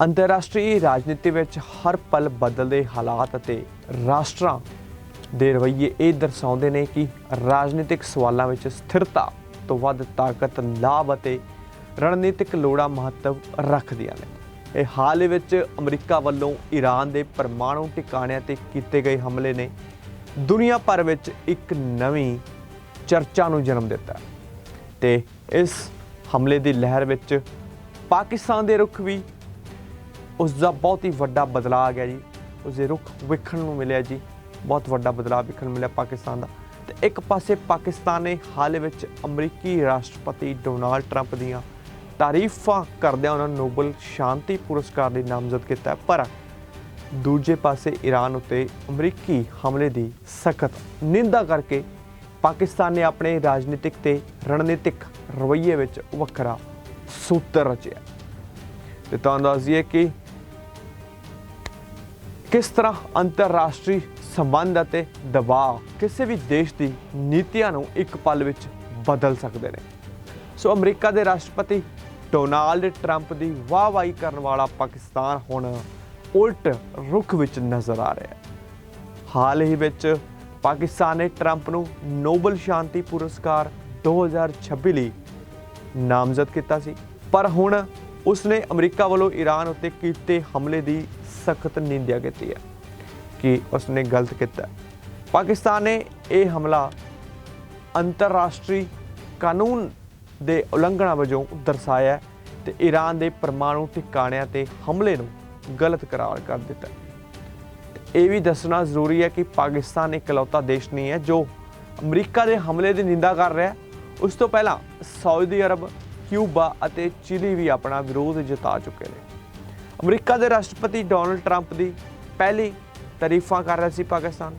ਅੰਤਰਰਾਸ਼ਟਰੀ ਰਾਜਨੀਤੀ ਵਿੱਚ ਹਰ ਪਲ ਬਦਲਦੇ ਹਾਲਾਤ ਅਤੇ ਰਾਸ਼ਟਰਾਂ ਦੇ ਰਵੱਈਏ ਇਹ ਦਰਸਾਉਂਦੇ ਨੇ ਕਿ ਰਾਜਨੀਤਿਕ ਸਵਾਲਾਂ ਵਿੱਚ ਸਥਿਰਤਾ ਤੋਂ ਵੱਧ ਤਾਕਤ, ਲਾਭ ਅਤੇ ਰਣਨੀਤਿਕ ਲੋੜਾਂ ਮਹੱਤਵ ਰੱਖਦੀਆਂ ਨੇ ਇਹ ਹਾਲ ਹੀ ਵਿੱਚ ਅਮਰੀਕਾ ਵੱਲੋਂ ਈਰਾਨ ਦੇ ਪਰਮਾਣੂ ਟਿਕਾਣਿਆਂ ਤੇ ਕੀਤੇ ਗਏ ਹਮਲੇ ਨੇ ਦੁਨੀਆ ਭਰ ਵਿੱਚ ਇੱਕ ਨਵੀਂ ਚਰਚਾ ਨੂੰ ਜਨਮ ਦਿੱਤਾ ਹੈ। ਤੇ ਇਸ ਹਮਲੇ ਦੀ ਲਹਿਰ ਵਿੱਚ ਪਾਕਿਸਤਾਨ ਦੇ ਰੁਖ ਵੀ ਉਸ ਦਾ ਬਹੁਤ ਹੀ ਵੱਡਾ ਬਦਲਾਅ ਆ ਗਿਆ ਜੀ। ਉਸ ਦੇ ਰੁਖ ਵੇਖਣ ਨੂੰ ਮਿਲਿਆ ਜੀ। ਬਹੁਤ ਵੱਡਾ ਬਦਲਾਅ ਵੇਖਣ ਨੂੰ ਮਿਲਿਆ ਪਾਕਿਸਤਾਨ ਦਾ। ਤੇ ਇੱਕ ਪਾਸੇ ਪਾਕਿਸਤਾਨ ਨੇ ਹਾਲ ਵਿੱਚ ਅਮਰੀਕੀ ਰਾਸ਼ਟਰਪਤੀ ਡੋਨਾਲਡ ਟਰੰਪ ਦੀਆਂ ਤਾਰੀਫਾਂ ਕਰਦਿਆਂ ਉਹਨਾਂ ਨੂੰ ਨੋਬਲ ਸ਼ਾਂਤੀ ਪੁਰਸਕਾਰ ਲਈ ਨਾਮਜ਼ਦ ਕੀਤਾ ਪਰ ਦੂਜੇ ਪਾਸੇ ਈਰਾਨ ਉੱਤੇ ਅਮਰੀਕੀ ਹਮਲੇ ਦੀ ਸਖਤ ਨਿੰਦਾ ਕਰਕੇ ਪਾਕਿਸਤਾਨ ਨੇ ਆਪਣੇ ਰਾਜਨੀਤਿਕ ਤੇ ਰਣਨੀਤਿਕ ਰਵੱਈਏ ਵਿੱਚ ਵੱਖਰਾ ਸੂਤਰ ਰਚਿਆ। ਤੇ ਤੁਹਾਨੂੰ ਦੱਸ ਦਈਏ ਕਿ ਕਿਸ ਤਰ੍ਹਾਂ ਅੰਤਰਰਾਸ਼ਟਰੀ ਸੰਬੰਧ ਅਤੇ ਦਬਾਅ ਕਿਸੇ ਵੀ ਦੇਸ਼ ਦੀ ਨੀਤੀਆਂ ਨੂੰ ਇੱਕ ਪਲ ਵਿੱਚ ਬਦਲ ਸਕਦੇ ਨੇ? ਸੋ ਅਮਰੀਕਾ ਦੇ ਰਾਸ਼ਟਰਪਤੀ ਡੋਨਾਲਡ ਟਰੰਪ ਦੀ ਵਾਹਵਾਹੀ ਕਰਨ ਵਾਲਾ ਪਾਕਿਸਤਾਨ ਹੁਣ ਉਲਟ ਰੁਖ ਵਿੱਚ ਨਜ਼ਰ ਆ ਰਿਹਾ ਹੈ। ਹਾਲ ਹੀ ਵਿੱਚ ਪਾਕਿਸਤਾਨ ਨੇ ਟਰੰਪ ਨੂੰ ਨੋਬਲ ਸ਼ਾਂਤੀ ਪੁਰਸਕਾਰ 2026 ਲਈ ਨਾਮਜ਼ਦ ਕੀਤਾ ਸੀ। ਪਰ ਹੁਣ ਉਸਨੇ ਅਮਰੀਕਾ ਵੱਲੋਂ ਈਰਾਨ ਉੱਤੇ ਕੀਤੇ ਹਮਲੇ ਦੀ ਸਖਤ ਨਿੰਦਿਆ ਕੀਤੀ ਹੈ। ਕਿ ਉਸਨੇ ਗਲਤ ਕੀਤਾ ਪਾਕਿਸਤਾਨ ਨੇ ਇਹ ਹਮਲਾ ਅੰਤਰਰਾਸ਼ਟਰੀ ਕਾਨੂੰਨ ਦੇ ਉਲੰਘਣਾ ਵਜੋਂ ਦਰਸਾਇਆ ਹੈ ਤੇ ਈਰਾਨ ਦੇ ਪਰਮਾਣੂ ਟਿਕਾਣਿਆਂ ਤੇ ਹਮਲੇ ਨੂੰ ਗਲਤ ਕਰਾਰ ਕਰ ਦਿੱਤਾ ਇਹ ਵੀ ਦੱਸਣਾ ਜ਼ਰੂਰੀ ਹੈ ਕਿ ਪਾਕਿਸਤਾਨ ਇਕਲੌਤਾ ਦੇਸ਼ ਨਹੀਂ ਹੈ ਜੋ ਅਮਰੀਕਾ ਦੇ ਹਮਲੇ ਦੀ ਨਿੰਦਾ ਕਰ ਰਿਹਾ ਹੈ। ਉਸ ਤੋਂ ਪਹਿਲਾਂ ਸਾਊਦੀ ਅਰਬ ਕਿਊਬਾ ਅਤੇ ਚਿਲੀ ਵੀ ਆਪਣਾ ਵਿਰੋਧ ਜਤਾ ਚੁੱਕੇ ਨੇ। ਅਮਰੀਕਾ ਦੇ ਰਾਸ਼ਟਰਪਤੀ ਡੋਨਲਡ ਟਰੰਪ ਦੀ ਪਹਿਲੀ ਤਾਰੀਫਾਂ ਕਰ ਰਿਹਾ ਸੀ ਪਾਕਿਸਤਾਨ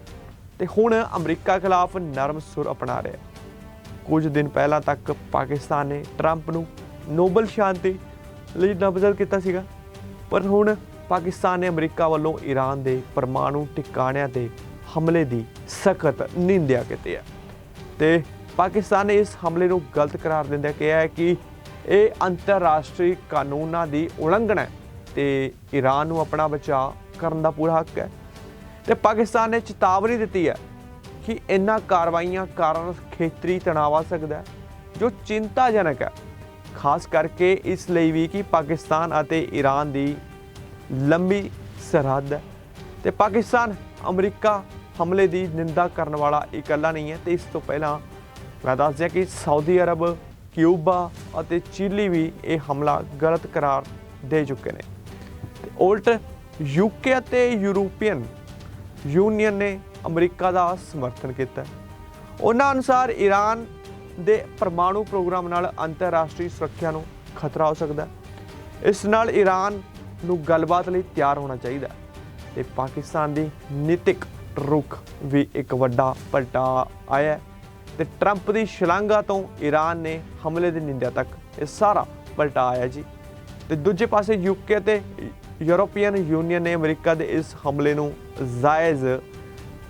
ਤੇ ਹੁਣ ਅਮਰੀਕਾ ਖਿਲਾਫ ਨਰਮ ਸੁਰ ਅਪਣਾ ਰਿਹਾ ਕੁਝ ਦਿਨ ਪਹਿਲਾਂ ਤੱਕ ਪਾਕਿਸਤਾਨ ਨੇ ਟਰੰਪ ਨੂੰ ਨੋਬਲ ਸ਼ਾਂਤੀ ਲਈ ਨਾਮਜ਼ਦ ਕੀਤਾ ਸੀਗਾ, ਪਰ ਹੁਣ ਪਾਕਿਸਤਾਨ ਨੇ ਅਮਰੀਕਾ ਵੱਲੋਂ ਈਰਾਨ ਦੇ ਪਰਮਾਣੂ ਟਿਕਾਣਿਆਂ ਤੇ ਹਮਲੇ ਦੀ ਸਖਤ ਨਿੰਦਿਆ ਕੀਤੀ ਹੈ। ਤੇ ਪਾਕਿਸਤਾਨ ਨੇ ਇਸ ਹਮਲੇ ਨੂੰ ਗਲਤ ਕਰਾਰ ਦਿੰਦਿਆਂ ਕਿਹਾ ਹੈ ਕਿ ਇਹ ਅੰਤਰਰਾਸ਼ਟਰੀ ਕਾਨੂੰਨਾਂ ਦੀ ਉਲੰਘਣਾ ਹੈ ਤੇ ਈਰਾਨ ਨੂੰ ਆਪਣਾ ਬਚਾਅ ਕਰਨ ਦਾ ਪੂਰਾ ਹੱਕ ਹੈ। ਤੇ ਪਾਕਿਸਤਾਨ ਨੇ ਚੇਤਾਵਨੀ ਦਿੱਤੀ ਹੈ ਕਿ ਇਨ੍ਹਾਂ ਕਾਰਵਾਈਆਂ ਕਾਰਨ ਖੇਤਰੀ ਤਣਾਅ ਆ ਸਕਦਾ ਹੈ, ਜੋ ਚਿੰਤਾਜਨਕ ਹੈ। ਖਾਸ ਕਰਕੇ ਇਸ ਲਈ ਵੀ ਕਿ ਪਾਕਿਸਤਾਨ ਅਤੇ ਈਰਾਨ ਦੀ ਲੰਬੀ ਸਰਹੱਦ ਹੈ। ਤੇ ਪਾਕਿਸਤਾਨ ਅਮਰੀਕਾ ਹਮਲੇ ਦੀ ਨਿੰਦਾ ਕਰਨ ਵਾਲਾ ਇਕੱਲਾ ਨਹੀਂ ਹੈ ਤੇ ਇਸ ਤੋਂ ਪਹਿਲਾਂ ਮੈਂ ਦੱਸ ਦਿਆਂ ਕਿ ਸਾਊਦੀ ਅਰਬ, ਕਿਊਬਾ ਅਤੇ ਚਿਲੀ ਵੀ ਇਹ ਹਮਲਾ ਗਲਤ ਕਰਾਰ ਦੇ ਚੁੱਕੇ ਨੇ। ਉਲਟ ਯੂਕੇ ਅਤੇ ਯੂਰੋਪੀਅਨ ਯੂਨੀਅਨ ਨੇ ਅਮਰੀਕਾ ਦਾ ਸਮਰਥਨ ਕੀਤਾ। ਉਹਨਾਂ ਅਨੁਸਾਰ ਈਰਾਨ ਦੇ ਪਰਮਾਣੂ ਪ੍ਰੋਗਰਾਮ ਨਾਲ ਅੰਤਰਰਾਸ਼ਟਰੀ ਸੁਰੱਖਿਆ ਨੂੰ ਖਤਰਾ ਹੋ ਸਕਦਾ ਇਸ ਨਾਲ ਈਰਾਨ ਨੂੰ ਗੱਲਬਾਤ ਲਈ ਤਿਆਰ ਹੋਣਾ ਚਾਹੀਦਾ ਹੈ ਤੇ ਪਾਕਿਸਤਾਨ ਦੀ ਨੀਤਿਕ ਰੁਖ ਵੀ ਇੱਕ ਵੱਡਾ ਪਲਟਾ ਆਇਆ ਹੈ ਤੇ ਟਰੰਪ ਦੀ ਸ਼ਲਾਘਾ ਤੋਂ ਈਰਾਨ ਨੇ ਹਮਲੇ ਦੀ ਨਿੰਦਿਆ ਤੱਕ ਇਹ ਸਾਰਾ ਪਲਟਾ ਆਇਆ ਜੀ। ਤੇ ਦੂਜੇ ਪਾਸੇ ਯੂਕੇ ਤੇ ਯੂਰੋਪੀਅਨ ਯੂਨੀਅਨ ਨੇ ਅਮਰੀਕਾ ਦੇ ਇਸ ਹਮਲੇ ਨੂੰ ਜਾਇਜ਼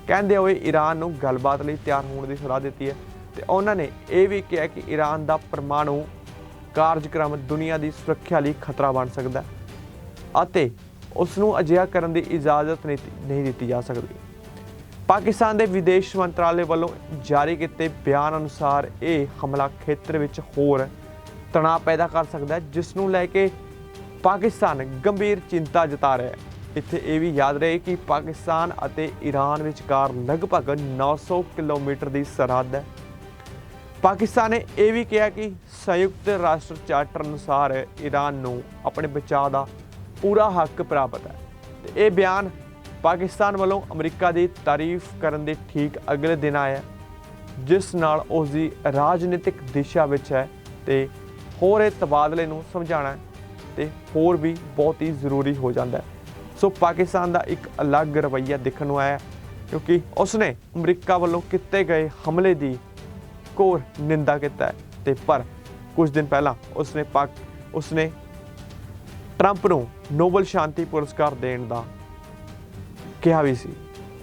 ਕਹਿੰਦੇ ਹੋਏ ਈਰਾਨ ਨੂੰ ਗੱਲਬਾਤ ਲਈ ਤਿਆਰ ਹੋਣ ਦੀ ਸਲਾਹ ਦਿੱਤੀ ਹੈ ਤੇ ਉਹਨਾਂ ਨੇ ਇਹ ਵੀ ਕਿਹਾ ਕਿ ਈਰਾਨ ਦਾ ਪਰਮਾਣੂ ਕਾਰਜਕ੍ਰਮ ਦੁਨੀਆ ਦੀ ਸੁਰੱਖਿਆ ਲਈ ਖਤਰਾ ਬਣ ਸਕਦਾ ਹੈ ਅਤੇ ਉਸ ਨੂੰ ਅਜਿਹਾ ਕਰਨ ਦੀ ਇਜਾਜ਼ਤ ਨਹੀਂ ਨਹੀਂ ਦਿੱਤੀ ਜਾ ਸਕਦੀ। ਪਾਕਿਸਤਾਨ ਦੇ ਵਿਦੇਸ਼ ਮੰਤਰਾਲੇ ਵੱਲੋਂ ਜਾਰੀ ਕੀਤੇ ਬਿਆਨ ਅਨੁਸਾਰ ਇਹ ਹਮਲਾ ਖੇਤਰ ਵਿੱਚ ਹੋਰ ਤਣਾਅ ਪੈਦਾ ਕਰ ਸਕਦਾ ਹੈ, ਜਿਸ ਨੂੰ ਲੈ ਕੇ ਪਾਕਿਸਤਾਨ ਗੰਭੀਰ ਚਿੰਤਾ ਜਤਾ ਰਿਹਾ ਹੈ। ਇੱਥੇ ਇਹ ਵੀ ਯਾਦ ਰਹੇ ਕਿ ਪਾਕਿਸਤਾਨ ਅਤੇ ਈਰਾਨ ਵਿਚਕਾਰ ਲਗਭਗ 900 ਕਿਲੋਮੀਟਰ ਦੀ ਸਰਹੱਦ ਹੈ। ਪਾਕਿਸਤਾਨ ਨੇ ਇਹ ਵੀ ਕਿਹਾ ਕਿ ਸੰਯੁਕਤ ਰਾਸ਼ਟਰ ਚਾਰਟਰ ਅਨੁਸਾਰ ਈਰਾਨ ਨੂੰ ਆਪਣੇ ਬਚਾਅ ਦਾ ਪੂਰਾ ਹੱਕ ਪ੍ਰਾਪਤ ਹੈ। ਤੇ ਇਹ ਬਿਆਨ ਪਾਕਿਸਤਾਨ ਵੱਲੋਂ ਅਮਰੀਕਾ ਦੀ ਤਾਰੀਫ ਕਰਨ ਦੇ ਠੀਕ ਅਗਲੇ ਦਿਨ ਆਇਆ ਜਿਸ ਨਾਲ ਉਸ ਦੀ ਰਾਜਨੀਤਿਕ ਦਿਸ਼ਾ ਵਿੱਚ ਹੈ ਤੇ ਹੋਰ ਇਹ ਤਬਾਦਲੇ ਨੂੰ ਸਮਝਾਉਣਾ ਹੈ ਤੇ ਹੋਰ ਵੀ ਬਹੁਤ ਹੀ ਜ਼ਰੂਰੀ ਹੋ ਜਾਂਦਾ ਹੈ। ਸੋ ਪਾਕਿਸਤਾਨ ਦਾ ਇੱਕ ਅਲੱਗ ਰਵੱਈਆ ਦੇਖਣ ਨੂੰ ਆਇਆ ਕਿਉਂਕਿ ਉਸਨੇ ਅਮਰੀਕਾ ਵੱਲੋਂ ਕੀਤੇ ਗਏ ਹਮਲੇ ਦੀ ਘੋਰ ਨਿੰਦਾ ਕੀਤਾ ਹੈ ਤੇ ਪਰ ਕੁਝ ਦਿਨ ਪਹਿਲਾਂ ਉਸਨੇ ਪਾਕ ਉਸਨੇ ਟਰੰਪ ਨੂੰ ਨੋਬਲ ਸ਼ਾਂਤੀ ਪੁਰਸਕਾਰ ਦੇਣ ਦਾ ਕਿਹਾ ਵੀ ਸੀ